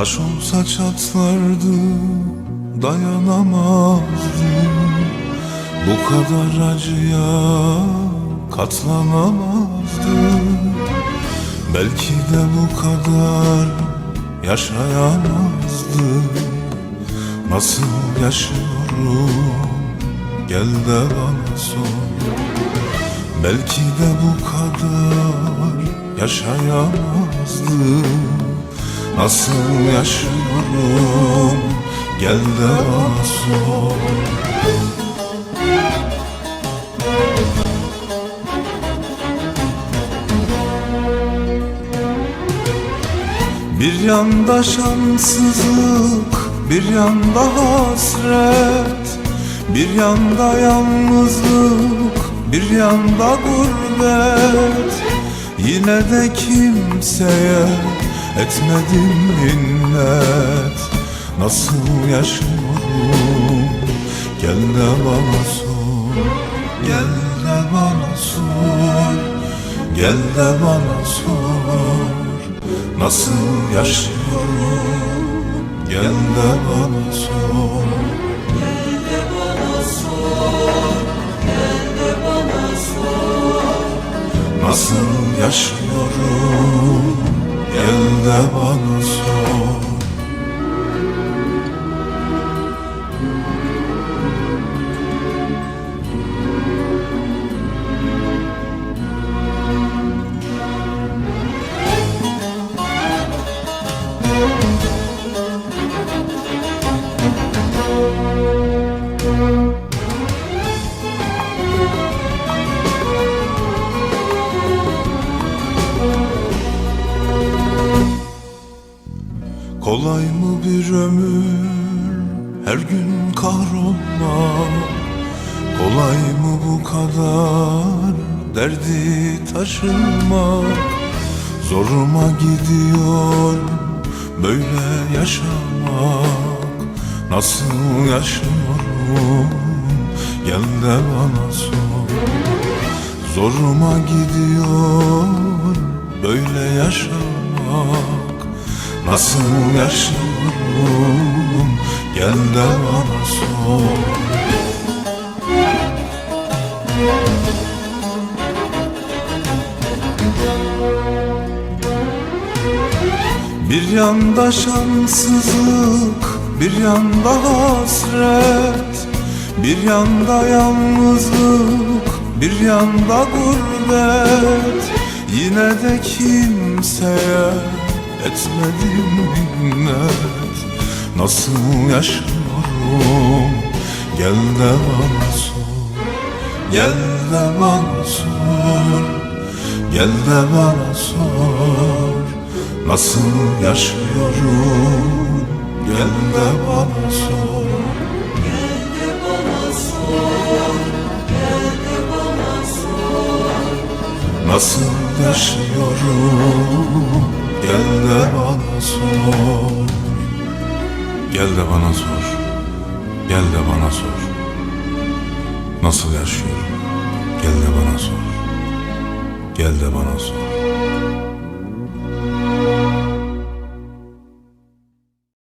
Taş olsa çatlardı dayanamazdım Bu kadar acıya katlanamazdım Belki de bu kadar yaşayamazdım Nasıl yaşıyorum? Gel de bana sor. Belki de bu kadar yaşayamazdım Nasıl yaşıyorum? Gel de bana sor. Bir yanda şanssızlık, bir yanda hasret. Bir yanda yalnızlık, bir yanda gurbet. Yine de kimseye etmedim minnet. Nasıl yaşıyorum gel de bana sor. Gel de bana sor. Gel de bana sor. Nasıl yaşıyorum? Gel de bana sor. Nasıl yaşıyorum Gel de bana sor Kolay mı bir ömür? Her gün kahrolmak Kolay mı bu kadar derdi taşımak Zoruma gidiyor böyle yaşamak. Nasıl yaşıyorum? Gel de bana sor. Zoruma gidiyor böyle yaşamak Nasıl yaşıyorum? Gel de bana sor. Bir yanda şanssızlık, bir yanda hasret. Bir yanda yalnızlık, bir yanda gurbet. Yine de kimseye etmedim minnet Nasıl yaşıyorum? Gel de bana sor. Gel de bana sor. Gel de bana sor. Nasıl yaşıyorum? Gel de bana sor. Nasıl yaşıyorum Gel de bana sor. Gel de bana sor. Gel de bana sor. Nasıl yaşıyorum? Gel de bana sor. Gel de bana sor